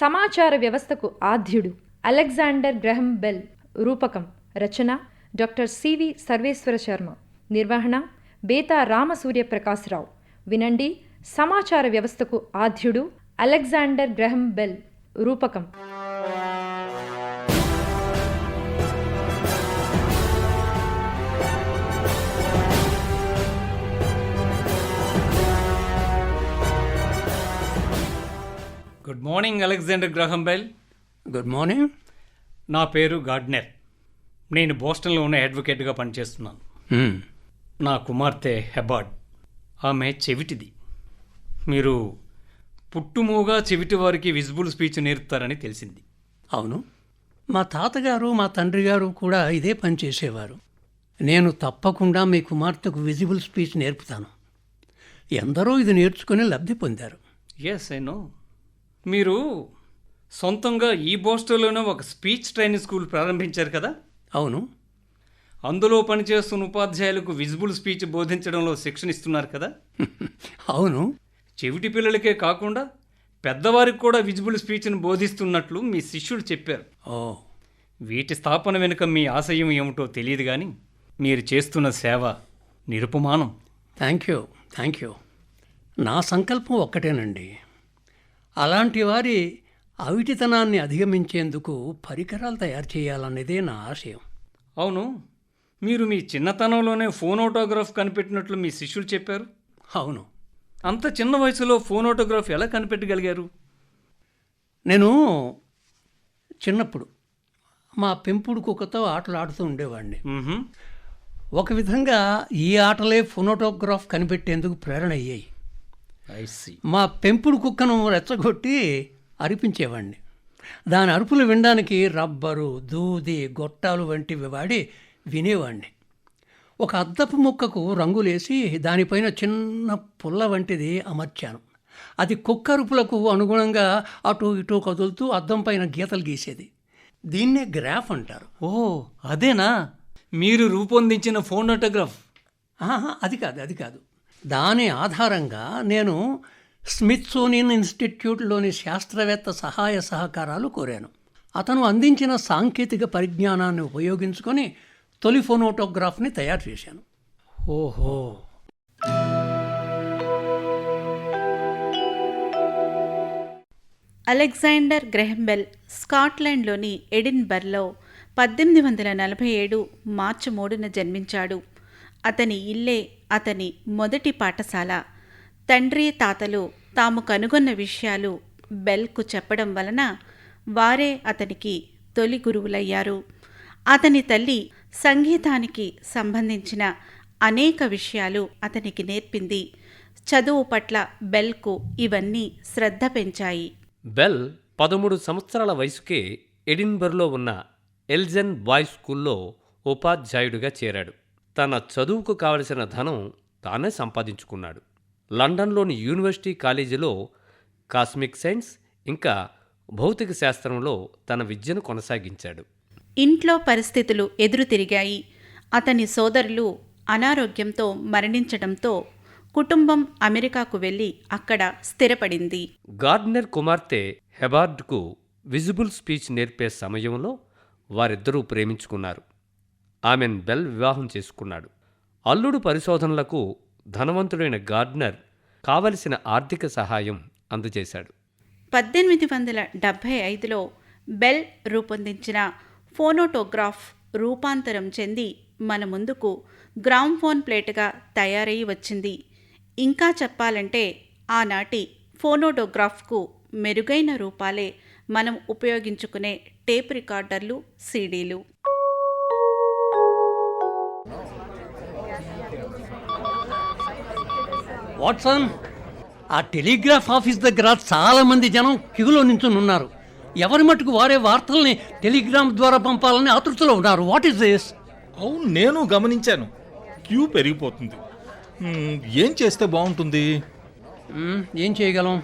సమాచార వ్యవస్థకు ఆద్యుడు అలెగ్జాండర్ గ్రహం బెల్ రూపకం రచన డాక్టర్ సివి సర్వేశ్వర శర్మ. నిర్వహణ బేతా రామసూర్య ప్రకాశ్రావు వినండి సమాచార వ్యవస్థకు ఆద్యుడు అలెగ్జాండర్ గ్రహం బెల్ రూపకం. Good morning Alexander Graham Bell good morning నా పేరు గార్డ్నర్ నేను బోస్టన్లో ఉన్న అడ్వకేట్గా పనిచేస్తున్నాను. నా కుమార్తె హెబార్డ్. ఆమె చెవిటిది. మీరు పుట్టుమూగా చెవిటి వారికి విజిబుల్ స్పీచ్ నేర్పుతారని తెలిసింది. అవును. మా తాతగారు మా తండ్రి గారు కూడా ఇదే పని చేసేవారు. నేను తప్పకుండా మీ కుమార్తెకు విజిబుల్ స్పీచ్ నేర్పుతాను. ఎందరో ఇది నేర్చుకుని లబ్ధి పొందారు. ఎస్ ఐ నో మీరు సొంతంగా ఈ బోస్టన్లోనే ఒక స్పీచ్ ట్రైనింగ్ స్కూల్ ప్రారంభించారు కదా? అవును. అందులో పనిచేస్తున్న ఉపాధ్యాయులకు విజిబుల్ స్పీచ్ బోధించడంలో శిక్షణ ఇస్తున్నారు కదా? అవును. చెవిటి పిల్లలకే కాకుండా పెద్దవారికి కూడా విజిబుల్ స్పీచ్ను బోధిస్తున్నట్లు మీ శిష్యులు చెప్పారు. ఓ. వీటి స్థాపన వెనుక మీ ఆశయం ఏమిటో తెలియదు కానీ మీరు చేస్తున్న సేవ నిరుపమానం. థ్యాంక్ యూ థ్యాంక్ యూ నా సంకల్పం ఒక్కటేనండి. అలాంటి వారి అవిటితనాన్ని అధిగమించేందుకు పరికరాలు తయారు చేయాలన్నదే నా ఆశయం. అవును. మీరు మీ చిన్నతనంలోనే ఫోన్ ఆటోగ్రాఫ్ కనిపెట్టినట్లు మీ శిష్యులు చెప్పారు? అవును. అంత చిన్న వయసులో ఫోన్ ఆటోగ్రాఫ్ ఎలా కనిపెట్టగలిగారు? నేను చిన్నప్పుడు మా పెంపుడు కుక్కతో ఆటలు ఆడుతూ ఉండేవాడిని. ఒక విధంగా ఈ ఆటలే ఫోనోటోగ్రాఫ్ కనిపెట్టేందుకు ప్రేరణ అయ్యాయి. మా పెంపుడు కుక్కను రెచ్చగొట్టి అరిపించేవాడిని దాని అరుపులు వినడానికి రబ్బరు దూది గొట్టాలు వంటివి వాడి వినేవాడిని ఒక అద్దపు ముక్కకు రంగులేసి దానిపైన చిన్న పుల్ల వంటిది అమర్చాను. అది కుక్క అరుపులకు అనుగుణంగా అటు ఇటు కదులుతూ అద్దం పైన గీతలు గీసేది. దీన్నే గ్రాఫ్ అంటారు. ఓ అదేనా? మీరు రూపొందించిన ఫోన్ ఆటోగ్రాఫ్. ఆహా, అది కాదు అది కాదు. దాని ఆధారంగా నేను స్మిత్సోనియన్ ఇన్స్టిట్యూట్లోని శాస్త్రవేత్త సహాయ సహకారాలు కోరాను. అతను అందించిన సాంకేతిక పరిజ్ఞానాన్ని ఉపయోగించుకొని తొలి ఫోనోటోగ్రాఫ్ని తయారు చేశాను. ఓహో! అలెగ్జాండర్ గ్రెహంబెల్ స్కాట్లాండ్లోని ఎడిన్బర్లో పద్దెనిమిది వందల నలభై ఏడు మార్చి మూడున జన్మించాడు. అతని ఇల్లే అతని మొదటి పాఠశాల. తండ్రి తాతలు తాము కనుగొన్న విషయాలు బెల్కు చెప్పడం వలన వారే అతనికి తొలి గురువులయ్యారు. అతని తల్లి సంగీతానికి సంబంధించిన అనేక విషయాలు అతనికి నేర్పింది. చదువు పట్ల బెల్కు ఇవన్నీ శ్రద్ధ పెంచాయి. బెల్ పదమూడు సంవత్సరాల వయసుకే ఎడిన్బర్లో ఉన్న ఎల్జెన్ బాయ్స్ స్కూల్లో ఉపాధ్యాయుడిగా చేరాడు. తన చదువుకు కావలసిన ధనం తానే సంపాదించుకున్నాడు. లండన్లోని యూనివర్సిటీ కాలేజీలో కాస్మిక్ సైన్స్ ఇంకా భౌతిక శాస్త్రంలో తన విద్యను కొనసాగించాడు. ఇంట్లో పరిస్థితులు ఎదురు తిరిగాయి. అతని సోదరులు అనారోగ్యంతో మరణించడంతో కుటుంబం అమెరికాకు వెళ్ళి అక్కడ స్థిరపడింది. గార్డ్నర్ కుమార్తె హెబార్డ్కు విజిబుల్ స్పీచ్ నేర్పే సమయంలో వారిద్దరూ ప్రేమించుకున్నారు. ఆమెన్ బెల్ వివాహం చేసుకున్నాడు. అల్లుడు పరిశోధనలకు ధనవంతుడైన గార్డ్నర్ కావలసిన ఆర్థిక సహాయం అందజేశాడు. పద్దెనిమిది వందల డెబ్భై ఐదులో బెల్ రూపొందించిన ఫోనోటోగ్రాఫ్ రూపాంతరం చెంది మన ముందుకు గ్రామ్ఫోన్ ప్లేట్గా తయారై వచ్చింది. ఇంకా చెప్పాలంటే ఆనాటి ఫోనోటోగ్రాఫ్కు మెరుగైన రూపాలే మనం ఉపయోగించుకునే టేప్ రికార్డర్లు సీడీలు. వాట్సన్? ఆ టెలిగ్రాఫ్ ఆఫీస్ దగ్గర చాలా మంది జనం క్యూలో నించుని ఉన్నారు. ఎవరి మటుకు వారే వార్తల్ని టెలిగ్రామ్ ద్వారా పంపాలని ఆతృతలో ఉన్నారు. వాట్ ఈస్ దిస్ అవును నేను గమనించాను. క్యూ పెరిగిపోతుంది. ఏం చేస్తే బాగుంటుంది? ఏం చేయగలం?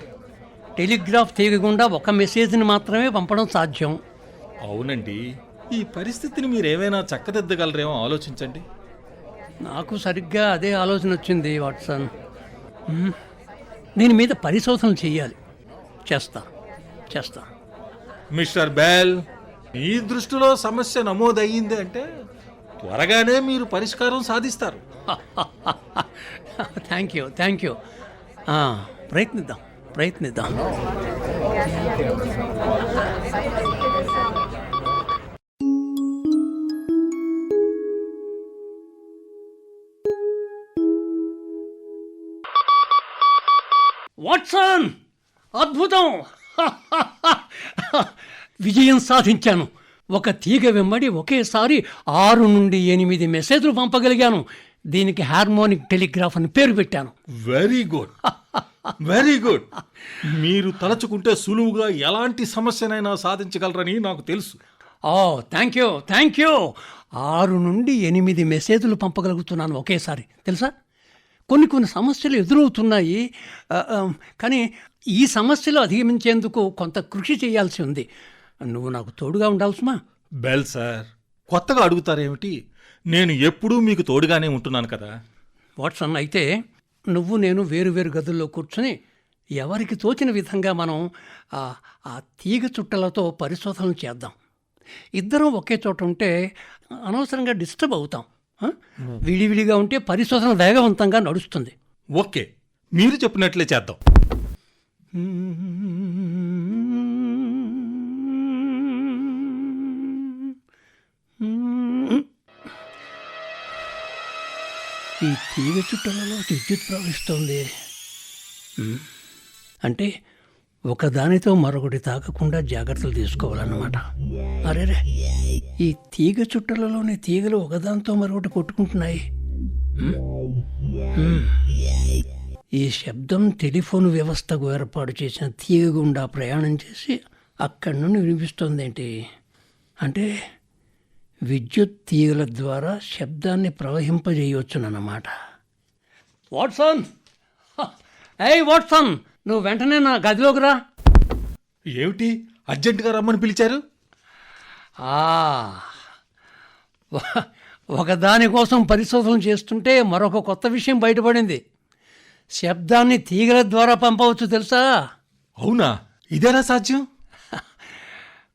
టెలిగ్రాఫ్ తీయకుండా ఒక మెసేజ్ని మాత్రమే పంపడం సాధ్యం. అవునండి. ఈ పరిస్థితిని మీరు ఏమైనా చక్కదిద్దగలరేమో ఆలోచించండి. నాకు సరిగ్గా అదే ఆలోచన వచ్చింది వాట్సన్. దీని మీద పరిశోధన చేయాలి. చేస్తా. చేస్తా. మిస్టర్ బెల్ మీ దృష్టిలో సమస్య నమోదయ్యింది అంటే త్వరగానే మీరు పరిష్కారం సాధిస్తారు. Thank you thank you. ప్రయత్నిద్దాం ప్రయత్నిద్దాం. అద్భుతం. విజయం సాధించాను. ఒక తీగ వెంబడి ఒకేసారి ఆరు నుండి ఎనిమిది మెసేజ్లు పంపగలిగాను. దీనికి హార్మోనిక్ టెలిగ్రాఫ్ అని పేరు పెట్టాను. Very good. Very good. మీరు తలచుకుంటే సులువుగా ఎలాంటి సమస్యనైనా సాధించగలరని నాకు తెలుసు. ఓ థ్యాంక్ యూ థ్యాంక్ యూ ఆరు నుండి ఎనిమిది మెసేజ్లు పంపగలుగుతున్నాను ఒకేసారి. తెలుసా? కొన్ని కొన్ని సమస్యలు ఎదురవుతున్నాయి. కానీ ఈ సమస్యలు అధిగమించేందుకు కొంత కృషి చేయాల్సి ఉంది. నువ్వు నాకు తోడుగా ఉండాల్సిమా బెల్ సార్ కొత్తగా అడుగుతారేమిటి? నేను ఎప్పుడూ మీకు తోడుగానే ఉంటున్నాను కదా. వాట్సన్ అయితే నువ్వు నేను వేరు వేరు గదుల్లో కూర్చొని ఎవరికి తోచిన విధంగా మనం ఆ తీగ చుట్టలతో పరిశోధనలు చేద్దాం. ఇద్దరం ఒకే చోట ఉంటే అనవసరంగా డిస్టర్బ్ అవుతాం? విడివిడిగా ఉంటే పరిశోధన వేగవంతంగా నడుస్తుంది. ఓకే. మీరు చెప్పినట్లే చేద్దాం. ఈ తీగ చుట్టలలో విద్యుత్ ప్రవహిస్తోంది. అంటే ఒకదానితో మరొకటి తాకకుండా జాగ్రత్తలు తీసుకోవాలన్నమాట. అరేరే ఈ తీగ చుట్టలలోని తీగలు ఒకదానితో మరొకటి కొట్టుకుంటున్నాయి. ఈ శబ్దం టెలిఫోన్ వ్యవస్థకు ఏర్పాటు చేసిన తీగ గుండా ప్రయాణం చేసి అక్కడి నుండి వినిపిస్తోందేంటి? అంటే విద్యుత్ తీగల ద్వారా శబ్దాన్ని ప్రవహింపజేయవచ్చునన్నమాట వాట్సన్! ఏయ్ వాట్సన్! నువ్వు వెంటనే నా గదిలోకి రా. ఏమిటి? అర్జెంటుగా రమ్మని పిలిచారు? ఒకదాని కోసం పరిశోధన చేస్తుంటే మరొక కొత్త విషయం బయటపడింది. శబ్దాన్ని తీగల ద్వారా పంపవచ్చు తెలుసా? అవునా? ఇదేనా సాధ్యం?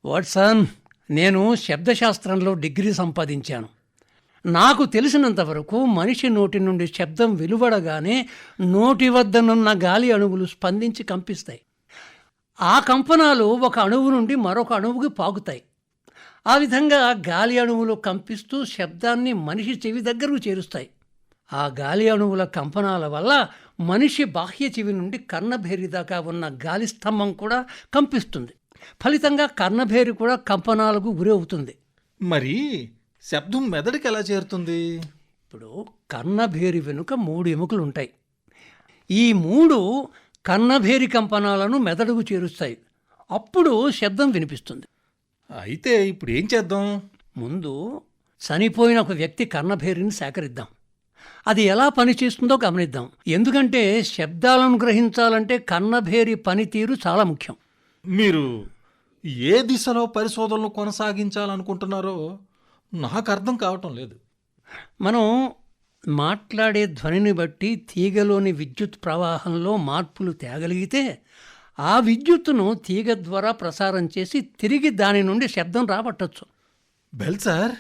వాట్సన్ నేను శబ్దశాస్త్రంలో డిగ్రీ సంపాదించాను. నాకు తెలిసినంత వరకు మనిషి నోటి నుండి శబ్దం వెలువడగానే నోటి వద్దనున్న గాలి అణువులు స్పందించి కంపిస్తాయి. ఆ కంపనాలు ఒక అణువు నుండి మరొక అణువుకి పాకుతాయి. ఆ విధంగా గాలి అణువులు కంపిస్తూ శబ్దాన్ని మనిషి చెవి దగ్గరకు చేరుస్తాయి. ఆ గాలి అణువుల కంపనాల వల్ల మనిషి బాహ్య చెవి నుండి కర్ణభేరి దాకా ఉన్న గాలి స్తంభం కూడా కంపిస్తుంది. ఫలితంగా కర్ణభేరి కూడా కంపనాలకు గురి అవుతుంది మరి శబ్దం మెదడుకి ఎలా చేరుతుంది? ఇప్పుడు కర్ణభేరి వెనుక మూడు ఎముకలు ఉంటాయి. ఈ మూడు కర్ణభేరి కంపనాలను మెదడుకు చేరుస్తాయి. అప్పుడు శబ్దం వినిపిస్తుంది. అయితే ఇప్పుడు ఏం చేద్దాం? ముందు చనిపోయిన ఒక వ్యక్తి కర్ణభేరిని సేకరిద్దాం. అది ఎలా పనిచేస్తుందో గమనిద్దాం. ఎందుకంటే శబ్దాలను గ్రహించాలంటే కర్ణభేరి పనితీరు చాలా ముఖ్యం. మీరు ఏ దిశలో పరిశోధనలు కొనసాగించాలనుకుంటున్నారో నాకు అర్థం కావటం లేదు. మనం మాట్లాడే ధ్వనిని బట్టి తీగలోని విద్యుత్ ప్రవాహంలో మార్పులు తేగలిగితే ఆ విద్యుత్తును తీగ ద్వారా ప్రసారం చేసి తిరిగి దాని నుండి శబ్దం రాబట్టచ్చు. బెల్ సార్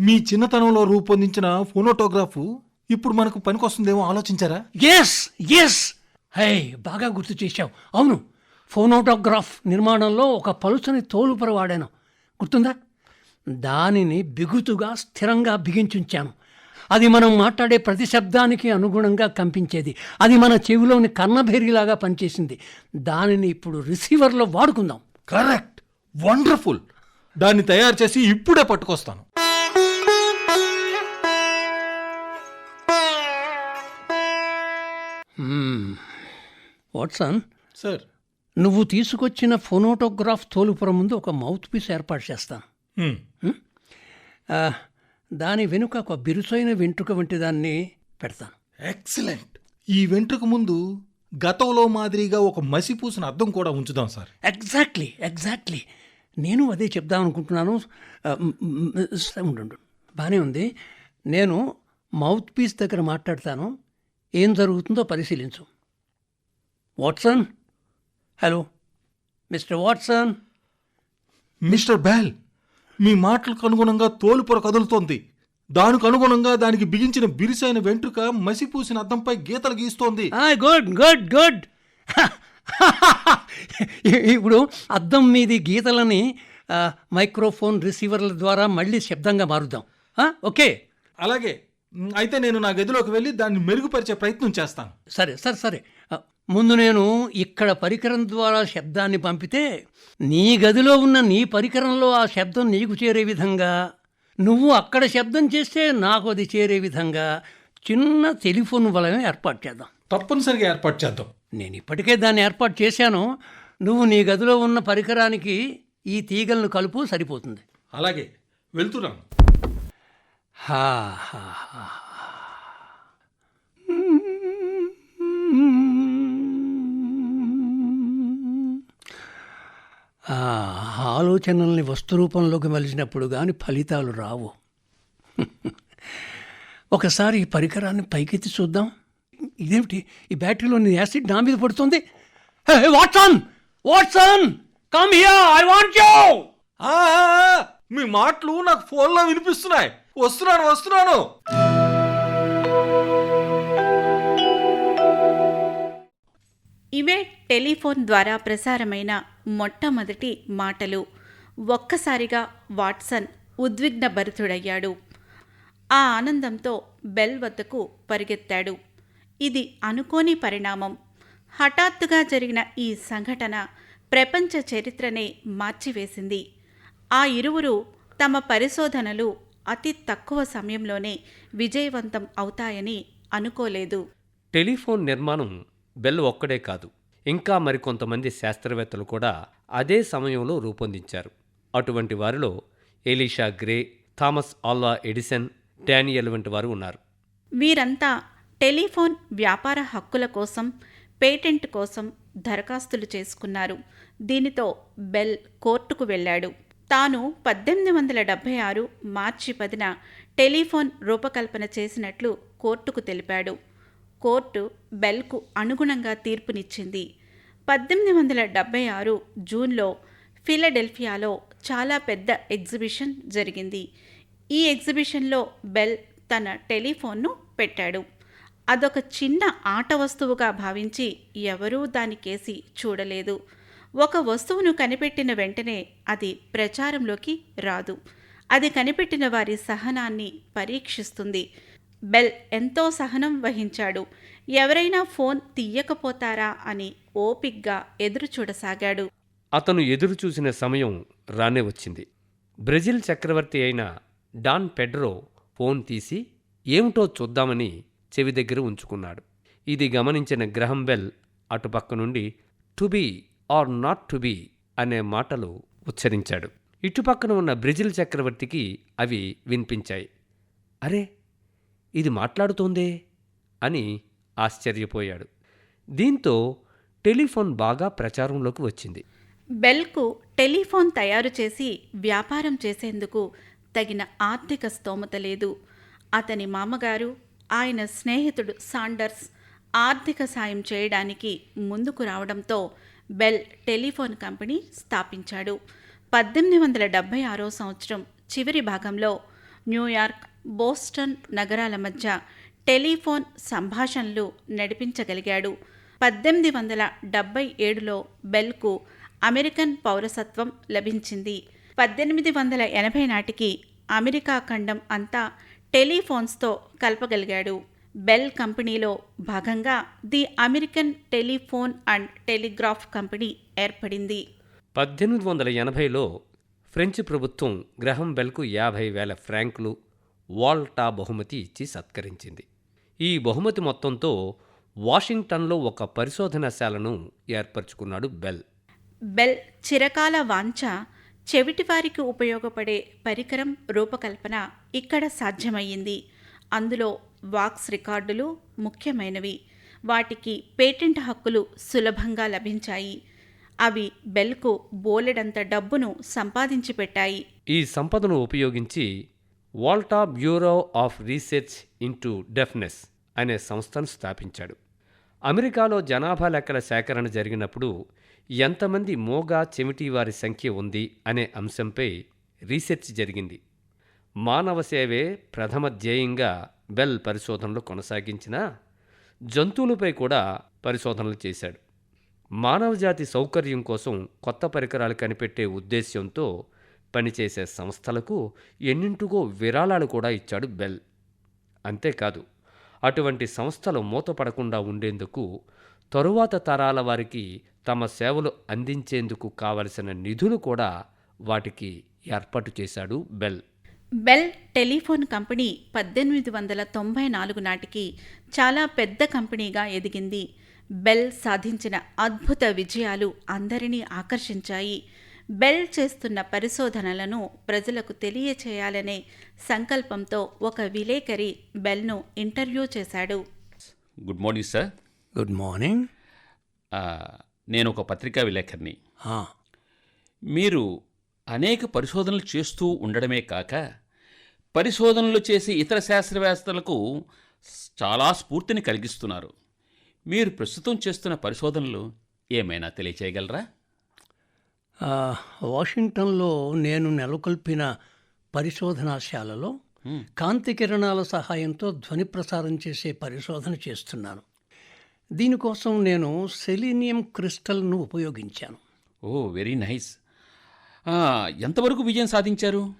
మీ చిన్నతనంలో రూపొందించిన ఫోనోటోగ్రాఫ్ ఇప్పుడు మనకు పనికొస్తుందేమో ఆలోచించారా? ఎస్ ఎస్ హై బాగా గుర్తు చేశావు. అవును ఫోనోటోగ్రాఫ్ నిర్మాణంలో ఒక పలుచని తోలుపర వాడాను. గుర్తుందా? దానిని బిగుతుగా స్థిరంగా బిగించుంచాను అది మనం మాట్లాడే ప్రతి శబ్దానికి అనుగుణంగా కంపించేది. అది మన చెవిలోని కర్ణభేరిలాగా పనిచేసింది. దానిని ఇప్పుడు రిసీవర్లో వాడుకుందాం. కరెక్ట్. వండర్ఫుల్. దాన్ని తయారు చేసి ఇప్పుడే పట్టుకొస్తాను. వాట్సన్? సార్. నువ్వు తీసుకొచ్చిన ఫోనోటోగ్రాఫ్ తోలుపుర ముందు ఒక మౌత్ పీస్ ఏర్పాటు చేస్తాను. దాని వెనుక ఒక బిరుసైన వెంట్రుక వంటి దాన్ని పెడతాను ఎక్సలెంట్. ఈ వెంట్రుక ముందు గతంలో మాదిరిగా ఒక మసిపూసిన అద్దం కూడా ఉంచుదాం సార్. Exactly exactly. నేను అదే చెప్దాం అనుకుంటున్నాను. ఉండు. బాగానే ఉంది. నేను మౌత్ పీస్ దగ్గర మాట్లాడతాను. ఏం జరుగుతుందో పరిశీలించు. Watson? Hello. Mister Watson? Mister Bell? మీ మాటలకు అనుగుణంగా తోలుపొర కదులుతోంది. దానికి అనుగుణంగా దానికి బిగించిన బిరుసైన వెంట్రుక మసిపూసిన అద్దంపై గీతలు గీస్తోంది. Good good good. ఇప్పుడు అద్దం మీది గీతలని మైక్రోఫోన్ రిసీవర్ల ద్వారా మళ్ళీ శబ్దంగా మారుద్దాం. ఓకే. అలాగే. అయితే నేను నా గదిలోకి వెళ్ళి దాన్ని మెరుగుపరిచే ప్రయత్నం చేస్తాను. సరే సరే సరే. ముందు నేను ఇక్కడ పరికరం ద్వారా శబ్దాన్ని పంపితే నీ గదిలో ఉన్న నీ పరికరంలో ఆ శబ్దం నీకు చేరే విధంగా నువ్వు అక్కడ శబ్దం చేస్తే నాకు అది చేరే విధంగా చిన్న టెలిఫోన్ వలన ఏర్పాటు చేద్దాం. తప్పనిసరిగా ఏర్పాటు చేద్దాం. నేను ఇప్పటికే దాన్ని ఏర్పాటు చేశాను. నువ్వు నీ గదిలో ఉన్న పరికరానికి ఈ తీగలను కలుపు సరిపోతుంది. అలాగే. వెళ్తున్నాను. హా హా హా. ఆలోచనల్ని వస్తురూపంలోకి మలిచినప్పుడు కానీ ఫలితాలు రావు. ఒకసారి ఈ పరికరాన్ని పైకెత్తి చూద్దాం. ఇదేమిటి? ఈ బ్యాటరీలోని యాసిడ్ నా మీద పడుతుంది? Watson! Watson! Come here I want you! మీ మాటలు నాకు ఫోన్లో వినిపిస్తున్నాయి. వస్తున్నాను వస్తున్నాను. ఇవే టెలిఫోన్ ద్వారా ప్రసారమైన మొట్టమొదటి మాటలు. ఒక్కసారిగా వాట్సన్ ఉద్విగ్న భరితుడయ్యాడు. ఆ ఆనందంతో బెల్ వద్దకు పరిగెత్తాడు. ఇది అనుకోని పరిణామం. హఠాత్తుగా జరిగిన ఈ సంఘటన ప్రపంచ చరిత్రనే మార్చివేసింది. ఆ ఇరువురు తమ పరిశోధనలు అతి తక్కువ సమయంలోనే విజయవంతం అవుతాయని అనుకోలేదు. టెలిఫోన్ నిర్మాణం బెల్ ఒక్కడే కాదు. ఇంకా మరికొంతమంది శాస్త్రవేత్తలు కూడా అదే సమయంలో రూపొందించారు. అటువంటి వారిలో Elisha Gray Thomas Alva Edison Daniel వంటి వారు ఉన్నారు. వీరంతా టెలిఫోన్ వ్యాపార హక్కుల కోసం పేటెంట్ కోసం దరఖాస్తులు చేసుకున్నారు. దీనితో బెల్ కోర్టుకు వెళ్ళాడు. తాను పద్దెనిమిది వందల డెబ్భై ఆరు మార్చి పదిన టెలిఫోన్ రూపకల్పన చేసినట్లు కోర్టుకు తెలిపాడు. కోర్టు బెల్కు అనుగుణంగా తీర్పునిచ్చింది. పద్దెనిమిది వందల డెబ్భై ఆరు జూన్లో ఫిలడెల్ఫియాలో చాలా పెద్ద ఎగ్జిబిషన్ జరిగింది. ఈ ఎగ్జిబిషన్లో బెల్ తన టెలిఫోన్ను పెట్టాడు. అదొక చిన్న ఆట వస్తువుగా భావించి ఎవరూ దానికేసి చూడలేదు. ఒక వస్తువును కనిపెట్టిన వెంటనే అది ప్రచారంలోకి రాదు. అది కనిపెట్టిన వారి సహనాన్ని పరీక్షిస్తుంది. బెల్ ఎంతో సహనం వహించాడు. ఎవరైనా ఫోన్ తీయకపోతారా అని ఓపిగ్గా ఎదురు చూడసాగాడు. అతను ఎదురు చూసిన సమయం రానే వచ్చింది. బ్రెజిల్ చక్రవర్తి అయిన డాన్ పెడ్రో ఫోన్ తీసి ఏమిటో చూద్దామని చెవి దగ్గర ఉంచుకున్నాడు. ఇది గమనించిన గ్రహం బెల్ అటుపక్క నుండి to be or not to be అనే మాటలు ఉచ్చరించాడు. ఇటుపక్కన ఉన్న బ్రెజిల్ చక్రవర్తికి అవి వినిపించాయి. అరే ఇది మాట్లాడుతోందే అని ఆశ్చర్యపోయాడు. దీంతో టెలిఫోన్ బాగా ప్రచారంలోకి వచ్చింది. బెల్కు టెలిఫోన్ తయారు చేసి వ్యాపారం చేసేందుకు తగిన ఆర్థిక స్తోమత లేదు. అతని మామగారు ఆయన స్నేహితుడు సాండర్స్ ఆర్థిక సాయం చేయడానికి ముందుకు రావడంతో బెల్ టెలిఫోన్ కంపెనీ స్థాపించాడు. పద్దెనిమిది వందల డెబ్భై ఆరో సంవత్సరం చివరి భాగంలో న్యూయార్క్ బోస్టన్ నగరాల మధ్య టెలిఫోన్ సంభాషణలు నడిపించగలిగాడు. పద్దెనిమిది వందల డెబ్బై ఏడులో బెల్కు అమెరికన్ పౌరసత్వం లభించింది. పద్దెనిమిది వందల ఎనభై నాటికి అమెరికా ఖండం అంతా టెలిఫోన్స్తో కలపగలిగాడు. బెల్ కంపెనీలో భాగంగా the American telephone and telegraph company ఏర్పడింది. పద్దెనిమిది వందల ఎనభైలో ఫ్రెంచ్ ప్రభుత్వం గ్రహం బెల్కు యాభై వేల ఫ్రాంకులు వాల్టా బహుమతి ఇచ్చి సత్కరించింది. ఈ బహుమతి మొత్తంతో వాషింగ్టన్లో ఒక పరిశోధనశాలను ఏర్పరచుకున్నాడు బెల్. బెల్ చిరకాల వాంఛ చెవిటివారికి ఉపయోగపడే పరికరం రూపకల్పన ఇక్కడ సాధ్యమయ్యింది. అందులో వాక్స్ రికార్డులు ముఖ్యమైనవి. వాటికి పేటెంట్ హక్కులు సులభంగా లభించాయి. అవి బెల్కు బోలెడంత డబ్బును సంపాదించి పెట్టాయి ఈ సంపదను ఉపయోగించి Volta bureau of research into deafness అనే సంస్థను స్థాపించాడు. అమెరికాలో జనాభా లెక్కల సేకరణ జరిగినప్పుడు ఎంతమంది మోగా చెమిటి వారి సంఖ్య ఉంది అనే అంశంపై రీసెర్చ్ జరిగింది. మానవ సేవే ప్రథమ ధ్యేయంగా బెల్ పరిశోధనలు కొనసాగించిన జంతువులపై కూడా పరిశోధనలు చేశాడు. మానవజాతి సౌకర్యం కోసం కొత్త పరికరాలు కనిపెట్టే ఉద్దేశ్యంతో పనిచేసే సంస్థలకు ఎన్నింటిగో విరాళాలు కూడా ఇచ్చాడు బెల్. అంతేకాదు అటువంటి సంస్థలు మూతపడకుండా ఉండేందుకు తరువాత తరాల వారికి తమ సేవలు అందించేందుకు కావలసిన నిధులు కూడా వాటికి ఏర్పాటు చేశాడు బెల్. బెల్ టెలిఫోన్ కంపెనీ పద్దెనిమిది వందల తొంభై నాలుగు నాటికి చాలా పెద్ద కంపెనీగా ఎదిగింది. బెల్ సాధించిన అద్భుత విజయాలు అందరినీ ఆకర్షించాయి. బెల్ చేస్తున్న పరిశోధనలను ప్రజలకు తెలియచేయాలనే సంకల్పంతో ఒక విలేకరి బెల్ను ఇంటర్వ్యూ చేశాడు. Good morning sir. Good morning. నేను ఒక పత్రికా విలేకరిని. ఆ, మీరు అనేక పరిశోధనలు చేస్తూ ఉండడమే కాక పరిశోధనలు చేసే ఇతర శాస్త్రవేత్తలకు చాలా స్ఫూర్తిని కలిగిస్తున్నారు. మీరు ప్రస్తుతం చేస్తున్న పరిశోధనలు ఏమైనా తెలియచేయగలరా? వాషింగ్టన్లో నేను నెలకొల్పిన పరిశోధనాశాలలో కాంతి కిరణాల సహాయంతో ధ్వని ప్రసారం చేసే పరిశోధన చేస్తున్నాను. దీనికోసం నేను సెలీనియం క్రిస్టల్ను ఉపయోగించాను. ఓ వెరీ నైస్. ఎంతవరకు విజయం సాధించారు?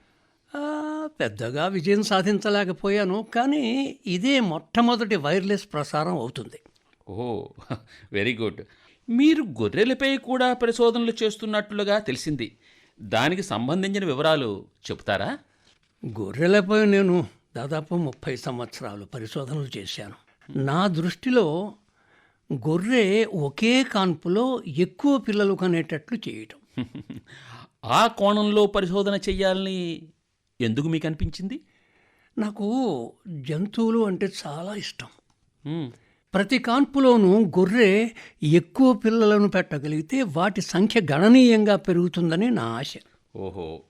పెద్దగా విజయం సాధించలేకపోయాను కానీ ఇదే మొట్టమొదటి వైర్లెస్ ప్రసారం అవుతుంది. ఓ వెరీ గుడ్. మీరు గొర్రెలపై కూడా పరిశోధనలు చేస్తున్నట్లుగా తెలిసింది. దానికి సంబంధించిన వివరాలు చెప్తారా గొర్రెలపై నేను దాదాపు ముప్పై సంవత్సరాలు పరిశోధనలు చేశాను. నా దృష్టిలో గొర్రె ఒకే కాన్పులో ఎక్కువ పిల్లలు కనేటట్లు చేయటం. ఆ కోణంలో పరిశోధన చెయ్యాలని ఎందుకు మీకు అనిపించింది? నాకు జంతువులు అంటే చాలా ఇష్టం. ప్రతి కాన్పులోనూ గొర్రె ఎక్కువ పిల్లలను పెట్టగలిగితే వాటి సంఖ్య గణనీయంగా పెరుగుతుందని నా ఆశ. ఓహో.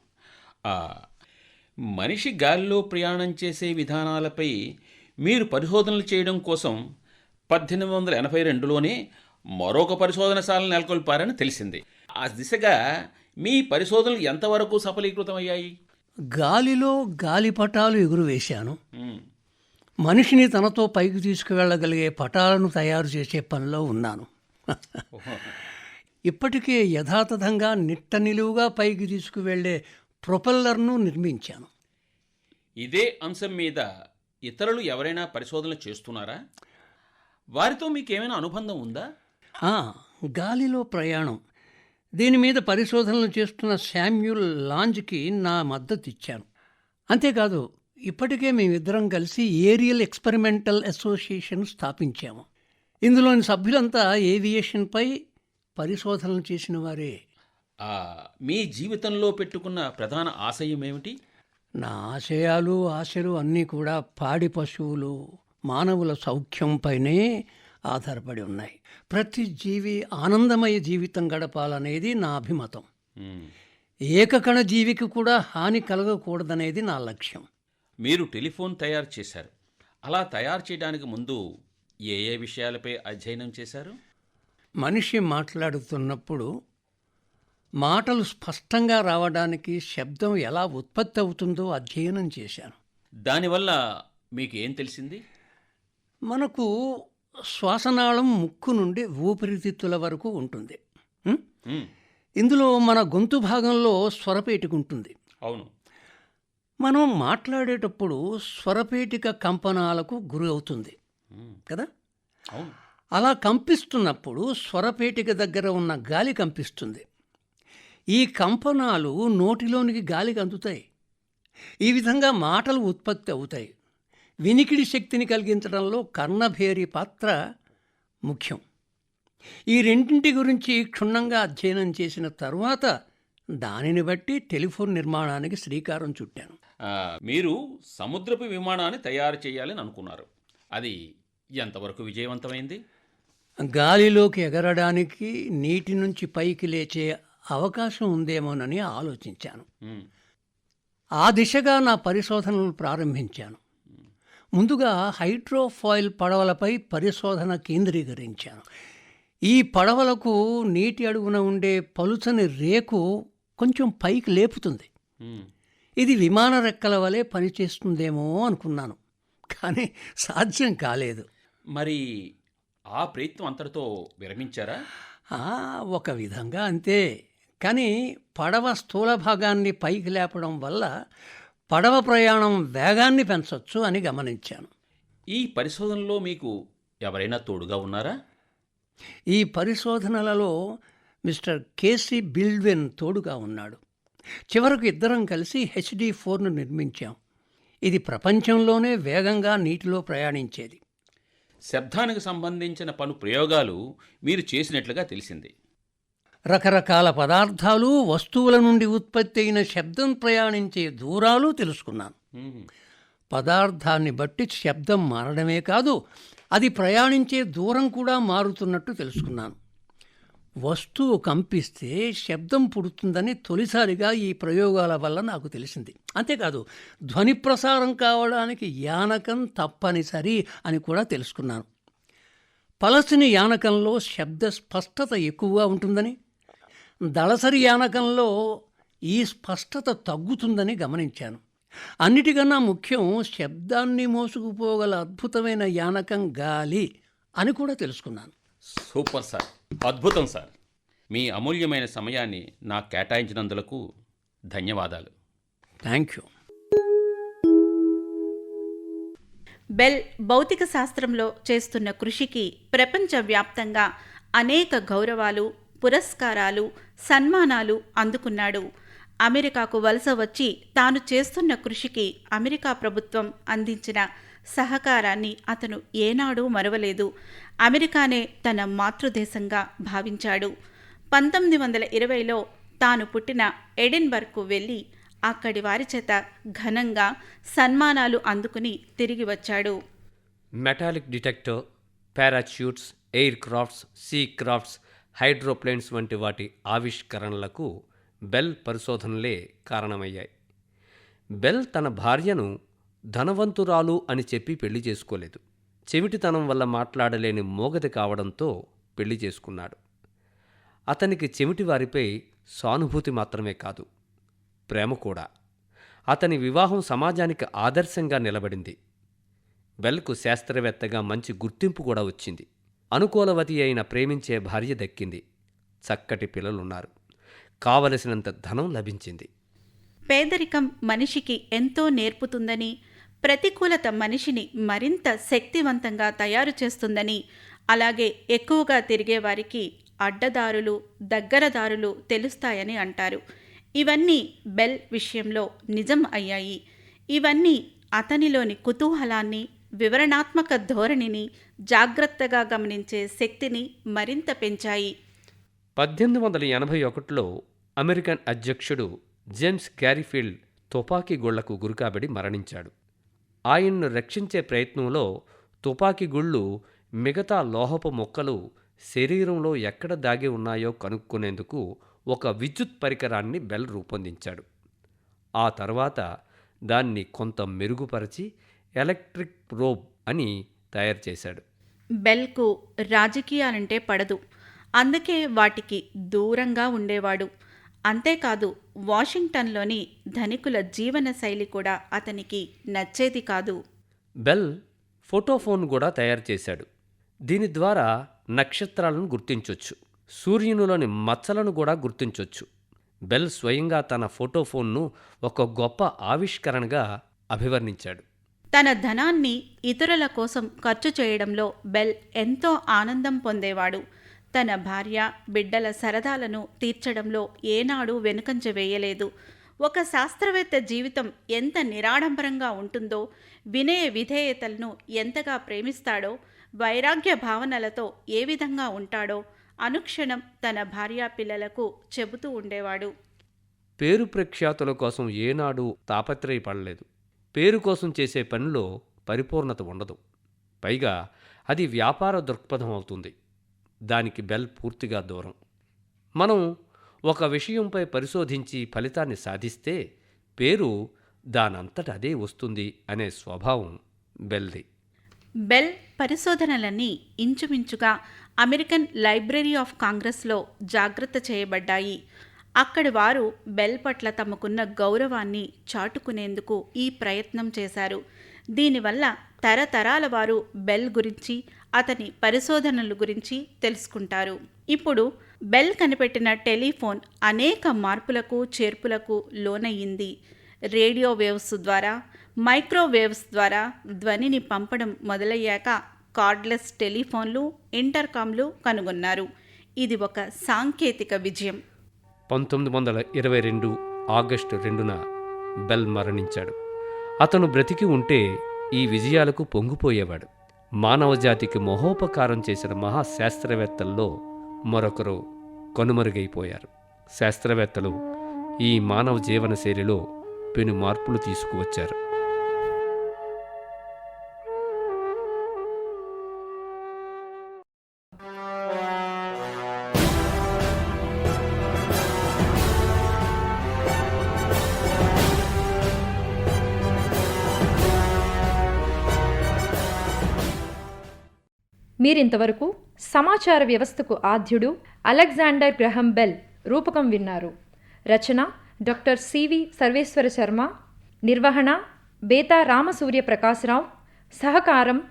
మనిషి గాలిలో ప్రయాణం చేసే విధానాలపై మీరు పరిశోధనలు చేయడం కోసం పద్దెనిమిది వందల ఎనభై రెండులోనే మరొక పరిశోధనశాలను నెలకొల్పారని తెలిసింది. ఆ దిశగా మీ పరిశోధనలు ఎంతవరకు సఫలీకృతమయ్యాయి? గాలిలో గాలిపటాలు ఎగురువేశాను. మనిషిని తనతో పైకి తీసుకువెళ్ళగలిగే పటాలను తయారు చేసే పనిలో ఉన్నాను. ఇప్పటికే యథాతథంగా నిట్ట నిలువుగా పైకి తీసుకువెళ్ళే ప్రొపెల్లర్ను నిర్మించాను. ఇదే అంశం మీద ఇతరులు ఎవరైనా పరిశోధనలు చేస్తున్నారా? వారితో మీకేమైనా అనుబంధం ఉందా? గాలిలో ప్రయాణం. దీని మీద పరిశోధనలు చేస్తున్న శామ్యూల్ లాంజ్కి నా మద్దతు ఇచ్చాను. అంతేకాదు ఇప్పటికే మేమిద్దరం కలిసి ఏరియల్ ఎక్స్పెరిమెంటల్ అసోసియేషన్ స్థాపించాము. ఇందులోని సభ్యులంతా ఏవియేషన్పై పరిశోధనలు చేసిన వారే. మీ జీవితంలో పెట్టుకున్న ప్రధాన ఆశయం ఏమిటి? నా ఆశయాలు ఆశలు అన్నీ కూడా పాడి పశువులు మానవుల సౌఖ్యంపైనే ఆధారపడి ఉన్నాయి. ప్రతి జీవి ఆనందమయ జీవితం గడపాలనేది నా అభిమతం. ఏకకణ జీవికి కూడా హాని కలగకూడదనేది నా లక్ష్యం. మీరు టెలిఫోన్ తయారు చేశారు. అలా తయారు చేయడానికి ముందు ఏ ఏ విషయాలపై అధ్యయనం చేశారు? మనిషి మాట్లాడుతున్నప్పుడు మాటలు స్పష్టంగా రావడానికి శబ్దం ఎలా ఉత్పత్తి అవుతుందో అధ్యయనం చేశాను. దానివల్ల మీకు ఏం తెలిసింది? మనకు శ్వాసనాళం ముక్కు నుండి ఊపిరితిత్తుల వరకు ఉంటుంది. ఇందులో మన గొంతు భాగంలో స్వరపేటిక ఉంటుంది. అవును. మనం మాట్లాడేటప్పుడు స్వరపేటిక కంపనాలకు గురి అవుతుంది. కదా? అలా కంపిస్తున్నప్పుడు స్వరపేటిక దగ్గర ఉన్న గాలి కంపిస్తుంది. ఈ కంపనాలు నోటిలోనికి గాలికి అందుతాయి. ఈ విధంగా మాటలు ఉత్పత్తి అవుతాయి. వినికిడి శక్తిని కలిగించడంలో కర్ణభేరి పాత్ర ముఖ్యం. ఈ రెండింటి గురించి క్షుణ్ణంగా అధ్యయనం చేసిన తరువాత దానిని బట్టి టెలిఫోన్ నిర్మాణానికి శ్రీకారం చుట్టాను. మీరు సముద్రపు విమానాన్ని తయారు చేయాలని అనుకున్నారు. అది ఎంతవరకు విజయవంతమైంది? గాలిలోకి ఎగరడానికి నీటి నుంచి పైకి లేచే అవకాశం ఉందేమోనని ఆలోచించాను. ఆ దిశగా నా పరిశోధనలు ప్రారంభించాను. ముందుగా హైడ్రోఫాయిల్ పడవలపై పరిశోధన కేంద్రీకరించాను. ఈ పడవలకు నీటి అడుగున ఉండే పలుచని రేకు కొంచెం పైకి లేపుతుంది. ఇది విమాన రెక్కల వలె పనిచేస్తుందేమో అనుకున్నాను. కానీ సాధ్యం కాలేదు. మరి ఆ ప్రయత్నం అంతటితో విరమించారా? ఒక విధంగా అంతే. కానీ పడవ స్థూల భాగాన్ని పైకి లేపడం వల్ల పడవ ప్రయాణం వేగాన్ని పెంచొచ్చు అని గమనించాను. ఈ పరిశోధనలో మీకు ఎవరైనా తోడుగా ఉన్నారా? ఈ పరిశోధనలలో మిస్టర్ కేసీ బిల్డ్వెన్ తోడుగా ఉన్నాడు. చివరకు ఇద్దరం కలిసి హెచ్డి ఫోర్ను నిర్మించాం. ఇది ప్రపంచంలోనే వేగంగా నీటిలో ప్రయాణించేది. శబ్దానికి సంబంధించిన పలు ప్రయోగాలు మీరు చేసినట్లుగా తెలిసింది. రకరకాల పదార్థాలు వస్తువుల నుండి ఉత్పత్తి అయిన శబ్దం ప్రయాణించే దూరాలు తెలుసుకున్నాను. పదార్థాన్ని బట్టి శబ్దం మారడమే కాదు అది ప్రయాణించే దూరం కూడా మారుతున్నట్టు తెలుసుకున్నాను వస్తువు కంపిస్తే శబ్దం పుడుతుందని తొలిసారిగా ఈ ప్రయోగాల వల్ల నాకు తెలిసింది. అంతేకాదు ధ్వని ప్రసారం కావడానికి యానకం తప్పనిసరి అని కూడా తెలుసుకున్నాను. పలసిని యానకంలో శబ్ద స్పష్టత ఎక్కువగా ఉంటుందని దళసరి యానకంలో ఈ స్పష్టత తగ్గుతుందని గమనించాను. అన్నిటికన్నా ముఖ్యం శబ్దాన్ని మోసుకుపోగల అద్భుతమైన యానకం గాలి అని కూడా తెలుసుకున్నాను. Super sir. అద్భుతం సార్. మీ అమూల్యమైన సమయాన్ని నాకు కేటాయించినందులకు ధన్యవాదాలు. Thank you. బెల్ భౌతిక శాస్త్రంలో చేస్తున్న కృషికి ప్రపంచవ్యాప్తంగా అనేక గౌరవాలు పురస్కారాలు సన్మానాలు అందుకున్నాడు. అమెరికాకు వలస వచ్చి తాను చేస్తున్న కృషికి అమెరికా ప్రభుత్వం అందించిన సహకారాన్ని అతను ఏనాడూ మరవలేదు. అమెరికానే తన మాతృదేశంగా భావించాడు. పంతొమ్మిది వందల ఇరవైలో తాను పుట్టిన ఎడిన్బర్గ్కు వెళ్ళి అక్కడి వారి చేత ఘనంగా సన్మానాలు అందుకుని తిరిగి వచ్చాడు. Metallic detector parachutes air crafts sea crafts hydroplanes వంటి వాటి ఆవిష్కరణలకు బెల్ పరిశోధనలే కారణమయ్యాయి. బెల్ తన భార్యను ధనవంతురాలు అని చెప్పి పెళ్ళి చేసుకోలేదు. చెవిటితనం వల్ల మాట్లాడలేని మోగతి కావడంతో పెళ్ళి చేసుకున్నాడు. అతనికి చెవిటివారిపై సానుభూతి మాత్రమే కాదు ప్రేమ కూడా. అతని వివాహం సమాజానికి ఆదర్శంగా నిలబడింది. బెల్కు శాస్త్రవేత్తగా మంచి గుర్తింపు కూడా వచ్చింది. అనుకూలవతి అయిన ప్రేమించే భార్య దక్కింది. చక్కటి పిల్లలున్నారు. కావలసినంత ధనం లభించింది. పేదరికం మనిషికి ఎంతో నేర్పుతుందని ప్రతికూలత మనిషిని మరింత శక్తివంతంగా తయారు చేస్తుందని అలాగే ఎక్కువగా తిరిగేవారికి అడ్డదారులు దగ్గరదారులు తెలుస్తాయని అంటారు. ఇవన్నీ బెల్ విషయంలో నిజం అయ్యాయి. ఇవన్నీ అతనిలోని కుతూహలాన్ని వివరణాత్మక ధోరణిని జాగ్రత్తగా గమనించే శక్తిని మరింత పెంచాయి. పద్దెనిమిది వందల ఎనభై ఒకటిలో అమెరికన్ అధ్యక్షుడు జేమ్స్ క్యారీఫీల్డ్ తుపాకీ గోళ్ళకు గురికాబడి మరణించాడు. ఆయన్ను రక్షించే ప్రయత్నంలో తుపాకీ గుళ్ళు మిగతా లోహపు మొక్కలు శరీరంలో ఎక్కడ దాగి ఉన్నాయో కనుక్కునేందుకు ఒక విద్యుత్ పరికరాన్ని బెల్ రూపొందించాడు. ఆ తర్వాత దాన్ని కొంత మెరుగుపరిచి ఎలక్ట్రిక్ ప్రోబ్ అని తయారు చేశాడు. బెల్కు రాజకీయాలంటే పడదు. అందుకే వాటికి దూరంగా ఉండేవాడు. అంతేకాదు వాషింగ్టన్లోని ధనికుల జీవన శైలి కూడా అతనికి నచ్చేది కాదు. బెల్ ఫోటోఫోన్ కూడా తయారు చేశాడు. దీని ద్వారా నక్షత్రాలను గుర్తించొచ్చు. సూర్యునిలోని మచ్చలను కూడా గుర్తించొచ్చు. బెల్ స్వయంగా తన ఫోటోఫోన్ను ఒక గొప్ప ఆవిష్కరణగా అభివర్ణించాడు. తన ధనాన్ని ఇతరుల కోసం ఖర్చు చేయడంలో బెల్ ఎంతో ఆనందం పొందేవాడు. తన భార్య బిడ్డల సరదాలను తీర్చడంలో ఏనాడు వెనుకంజ వేయలేదు. ఒక శాస్త్రవేత్త జీవితం ఎంత నిరాడంబరంగా ఉంటుందో వినయ విధేయతలను ఎంతగా ప్రేమిస్తాడో వైరాగ్య భావనలతో ఏ విధంగా ఉంటాడో అనుక్షణం తన భార్యా పిల్లలకు చెబుతూ ఉండేవాడు. పేరు ప్రఖ్యాతుల కోసం ఏనాడు తాపత్రయపడలేదు. పేరు కోసం చేసే పనిలో పరిపూర్ణత ఉండదు. పైగా అది వ్యాపార దృక్పథం అవుతుంది. దానికి బెల్ పూర్తిగా దూరం. మనం ఒక విషయంపై పరిశోధించి ఫలితాన్ని సాధిస్తే పేరు దానంతట అదే వస్తుంది అనే స్వభావం బెల్ది. బెల్ పరిశోధనలన్నీ ఇంచుమించుగా అమెరికన్ లైబ్రరీ ఆఫ్ కాంగ్రెస్లో జాగ్రత్త చేయబడ్డాయి. అక్కడి వారు బెల్ పట్ల తమకున్న గౌరవాన్ని చాటుకునేందుకు ఈ ప్రయత్నం చేశారు. దీనివల్ల తరతరాల వారు బెల్ గురించి అతని పరిశోధనల గురించి తెలుసుకుంటారు. ఇప్పుడు బెల్ కనిపెట్టిన టెలిఫోన్ అనేక మార్పులకు చేర్పులకు లోనయ్యింది రేడియో వేవ్స్ ద్వారా మైక్రోవేవ్స్ ద్వారా ధ్వనిని పంపడం మొదలయ్యాక కార్డ్లెస్ టెలిఫోన్లు ఇంటర్కామ్లు కనుగొన్నారు. ఇది ఒక సాంకేతిక విజయం. పంతొమ్మిది వందల ఇరవై రెండు ఆగస్టు రెండున బెల్ మరణించాడు. అతను బ్రతికి ఉంటే ఈ విజయాలకు పొంగిపోయేవాడు. మానవజాతికి మహోపకారం చేసిన మహాశాస్త్రవేత్తల్లో మరొకరు కనుమరుగైపోయారు. శాస్త్రవేత్తలు ఈ మానవ జీవన శైలిలో పెను మార్పులు తీసుకువచ్చారు. మీరింతవరకు సమాచార వ్యవస్థకు ఆద్యుడు అలెగ్జాండర్ గ్రహం బెల్ రూపకం విన్నారు. రచన doctor C V Sarveswara Sharma. నిర్వహణ బేతా రామసూర్య ప్రకాశ్రావు సహకారం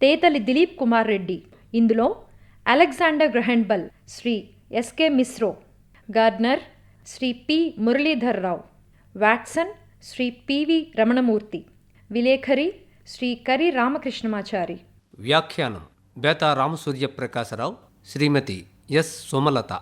తేతలి దిలీప్ కుమార్ రెడ్డి. ఇందులో Alexander Graham Bell Shri S K Misro. Gardner Shri P Muralidhar Rao. Watson Shri P V Ramanamurthy. విలేఖరి Shri Kari Ramakrishnamachari. వ్యాఖ్యానం బేతా రామసూర్య ప్రకాశరావు శ్రీమతి ఎస్ సుమలత.